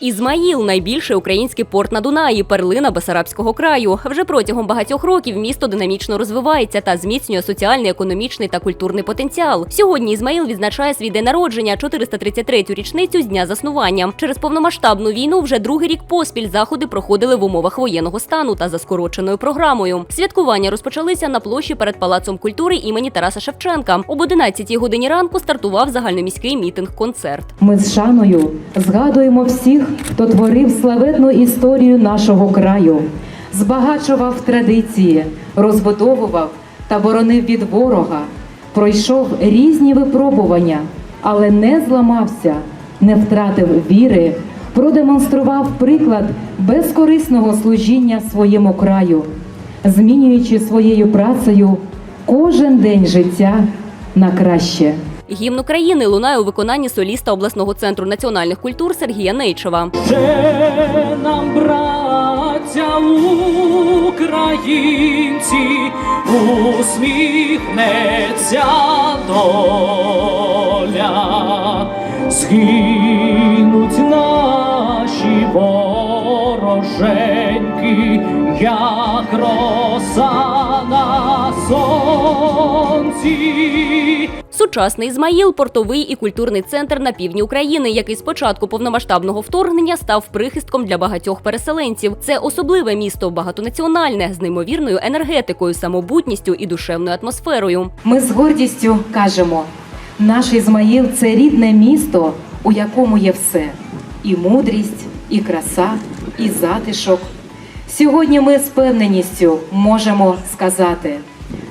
Ізмаїл найбільший український порт на Дунаї, перлина Бесарабського краю. Вже протягом багатьох років місто динамічно розвивається та зміцнює соціальний, економічний та культурний потенціал. Сьогодні Ізмаїл відзначає свій день народження, 433-ю річницю з дня заснування. Через повномасштабну війну вже другий рік поспіль заходи проходили в умовах воєнного стану та за скороченою програмою. Святкування розпочалися на площі перед палацом культури імені Тараса Шевченка. Об 11-й годині ранку стартував загальноміський мітинг-концерт. Ми з шаною згадуємо всіх, хто творив славетну історію нашого краю, збагачував традиції, розбудовував та боронив від ворога, пройшов різні випробування, але не зламався, не втратив віри, продемонстрував приклад безкорисного служіння своєму краю, змінюючи своєю працею кожен день життя на краще. Гімн України лунає у виконанні соліста обласного центру національних культур Сергія Нейчева. Вже нам, браття українці, усміхнеться доля, згинуть наші вороженьки, як роса на сонці. Сучасний Ізмаїл портовий і культурний центр на півдні України, який з початку повномасштабного вторгнення став прихистком для багатьох переселенців. Це особливе місто, багатонаціональне, з неймовірною енергетикою, самобутністю і душевною атмосферою. Ми з гордістю кажемо: наш Ізмаїл це рідне місто, у якому є все: і мудрість, і краса, і затишок. Сьогодні ми з певненістю можемо сказати: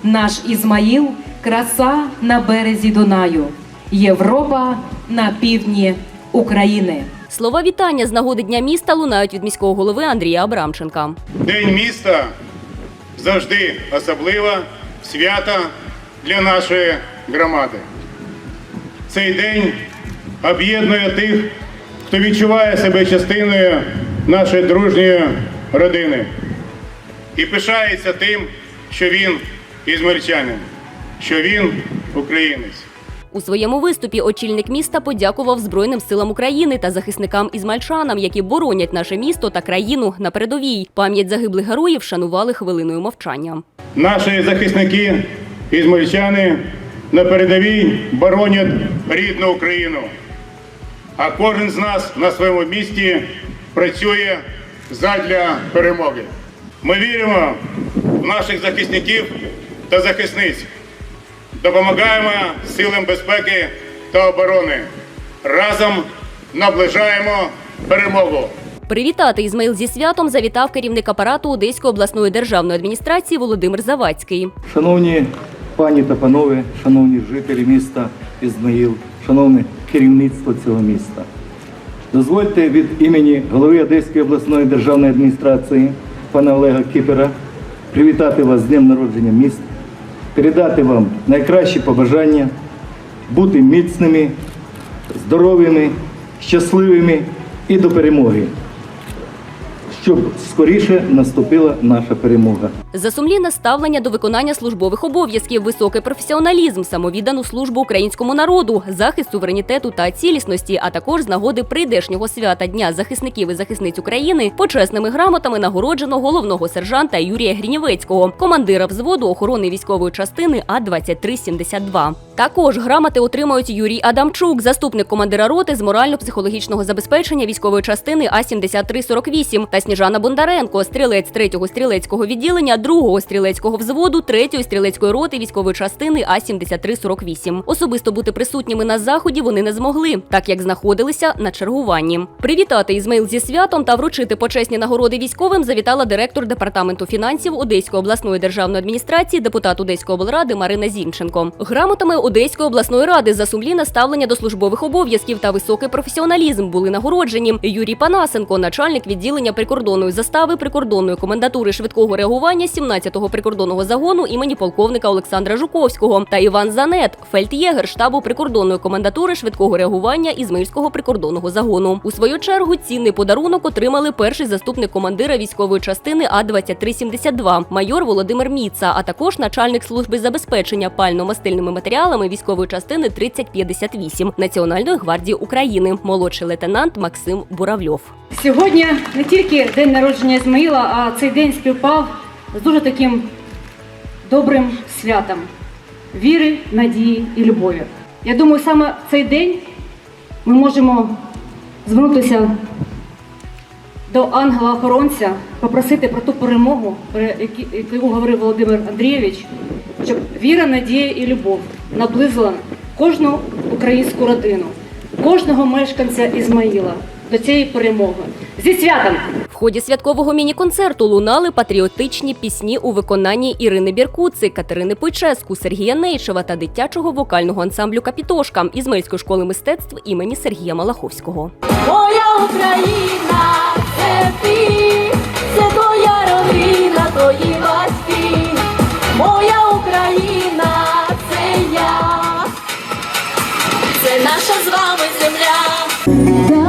наш Ізмаїл краса на березі Дунаю, Європа на півдні України. Слова вітання з нагоди дня міста лунають від міського голови Андрія Абрамченка. День міста завжди особлива свята для нашої громади. Цей день об'єднує тих, хто відчуває себе частиною нашої дружньої родини і пишається тим, що він ізмельчанин, що він українець. У своєму виступі очільник міста подякував Збройним силам України та захисникам ізмальчанам, які боронять наше місто та країну на передовій. Пам'ять загиблих героїв шанували хвилиною мовчання. Наші захисники ізмельчани на передовій боронять рідну Україну. А кожен з нас на своєму місці працює задля перемоги. Ми віримо в наших захисників та захисниць. Допомагаємо силам безпеки та оборони. Разом наближаємо перемогу. Привітати Ізмаїл зі святом завітав керівник апарату Одеської обласної державної адміністрації Володимир Завадський. Шановні пані та панове, шановні жителі міста Ізмаїл, шановне керівництво цього міста. Дозвольте від імені голови Одеської обласної державної адміністрації пана Олега Кіпера привітати вас з днем народження міста, передати вам найкращі побажання, бути міцними, здоровими, щасливими і до перемоги, щоб скоріше наступила наша перемога. За сумлінне ставлення до виконання службових обов'язків, високий професіоналізм, самовіддану службу українському народу, захист суверенітету та цілісності, а також з нагоди прийдешнього свята Дня захисників і захисниць України почесними грамотами нагороджено головного сержанта Юрія Грінєвецького, командира взводу охорони військової частини А 2372 Також грамоти отримають Юрій Адамчук, заступник командира роти з морально-психологічного забезпечення військової частини А 7348 та Сніжана Бондаренко, стрілець 3-го стрілецького відділення 2-го стрілецького взводу 3-ї стрілецької роти військової частини А 7348 Особисто бути присутніми на заході вони не змогли, так як знаходилися на чергуванні. Привітати Ізмаїл зі святом та вручити почесні нагороди військовим завітала директор департаменту фінансів Одеської обласної державної адміністрації, депутат Одеської облради Марина Зінченко. Грамотами Одеської обласної ради за сумлінне ставлення до службових обов'язків та високий професіоналізм були нагороджені Юрій Панасенко, начальник відділення прикордонної застави прикордонної комендатури швидкого реагування 17-го прикордонного загону імені полковника Олександра Жуковського та Іван Занет, фельд'єгер штабу прикордонної комендатури швидкого реагування Ізмаїльського прикордонного загону. У свою чергу цінний подарунок отримали перший заступник командира військової частини А 2372 майор Володимир Міца, а також начальник служби забезпечення пально-мастильними матеріалами військової частини 3058 Національної гвардії України, молодший лейтенант Максим Буравльов. Сьогодні не тільки день народження Ізмаїла, а цей день співпав з дуже таким добрим святом віри, надії і любові. Я думаю, саме в цей день ми можемо звернутися до ангела-охоронця, попросити про ту перемогу, про яку говорив Володимир Андрійович, щоб віра, надія і любов наблизила кожну українську родину, кожного мешканця Ізмаїла до цієї перемоги. Зі святом! В ході святкового міні-концерту лунали патріотичні пісні у виконанні Ірини Біркуци, Катерини Пойческу, Сергія Нейшева та дитячого вокального ансамблю Капітошка Ізмаїльської школи мистецтв імені Сергія Малаховського. Моя Україна, це ти, це твоя родина, твої батьки. Моя Україна, це я, це наша з вами земля.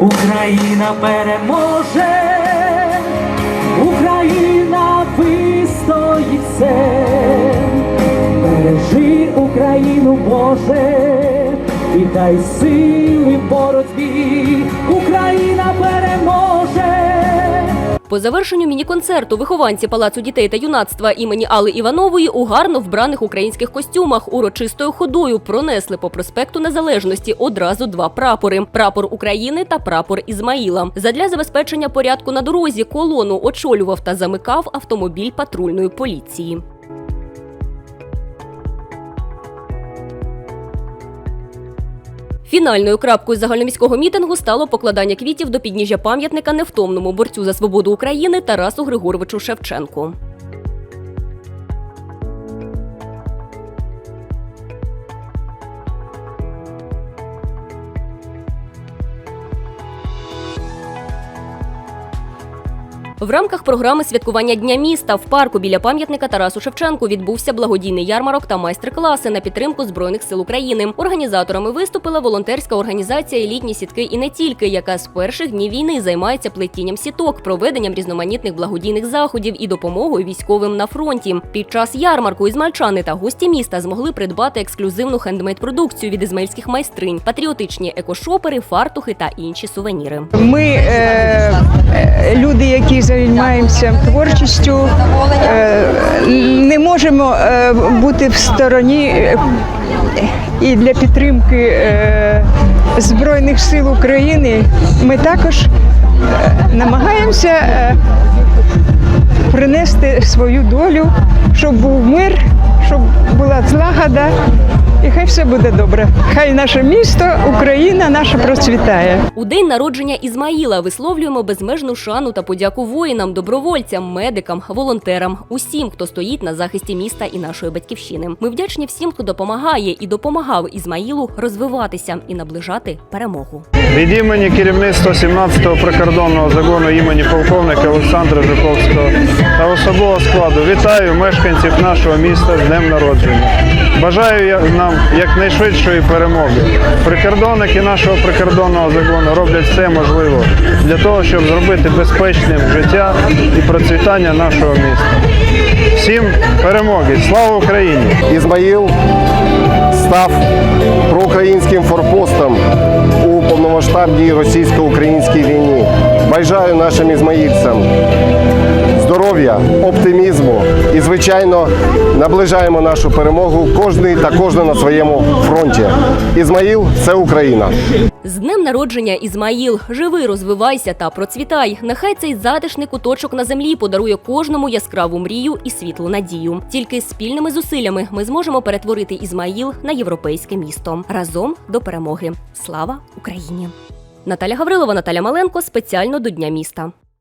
Україна переможе, Україна вистоїть все. Бережи Україну, Боже, і дай сили боротьбі. Україна переможе. По завершенню міні-концерту вихованці Палацу дітей та юнацтва імені Алли Іванової у гарно вбраних українських костюмах урочистою ходою пронесли по проспекту Незалежності одразу два прапори: прапор України та прапор Ізмаїла. Задля забезпечення порядку на дорозі колону очолював та замикав автомобіль патрульної поліції. Фінальною крапкою загальноміського мітингу стало покладання квітів до підніжжя пам'ятника невтомному борцю за свободу України Тарасу Григоровичу Шевченку. В рамках програми святкування Дня міста в парку біля пам'ятника Тарасу Шевченку відбувся благодійний ярмарок та майстер-класи на підтримку Збройних сил України. Організаторами виступила волонтерська організація Елітні сітки і не тільки, яка з перших днів війни займається плетінням сіток, проведенням різноманітних благодійних заходів і допомогою військовим на фронті. Під час ярмарку ізмальчани та гості міста змогли придбати ексклюзивну хендмейд-продукцію від ізмаїльських майстринь, патріотичні екошопери, фартухи та інші сувеніри. Ми е, люди, які займаємося творчістю, е, не можемо е, бути в стороні і для підтримки е, Збройних сил України. Ми також намагаємося принести свою долю, щоб був мир, щоб була злагода. І хай все буде добре. Хай наше місто, Україна наша процвітає. У день народження Ізмаїла висловлюємо безмежну шану та подяку воїнам, добровольцям, медикам, волонтерам, усім, хто стоїть на захисті міста і нашої батьківщини. Ми вдячні всім, хто допомагає і допомагав Ізмаїлу розвиватися і наближати перемогу. Від імені керівництва 17-го прикордонного загону імені полковника Олександра Жуковського та особового складу вітаю мешканців нашого міста з днем народження. Бажаю нам якнайшвидшої перемоги. Прикордонники нашого прикордонного загону роблять все можливе для того, щоб зробити безпечним життя і процвітання нашого міста. Всім перемоги! Слава Україні! Ізмаїл став проукраїнським форпостом у повномасштабній російсько-українській війні. Бажаю нашим ізмаїльцям здоров'я, оптимізму і, звичайно, наближаємо нашу перемогу кожний та кожна на своєму фронті. Ізмаїл це Україна. З днем народження Ізмаїл, живи, розвивайся та процвітай. Нехай цей затишний куточок на землі подарує кожному яскраву мрію і світлу надію. Тільки спільними зусиллями ми зможемо перетворити Ізмаїл на європейське місто. Разом до перемоги. Слава Україні! Наталя Гаврилова, Наталя Маленко спеціально до Дня міста.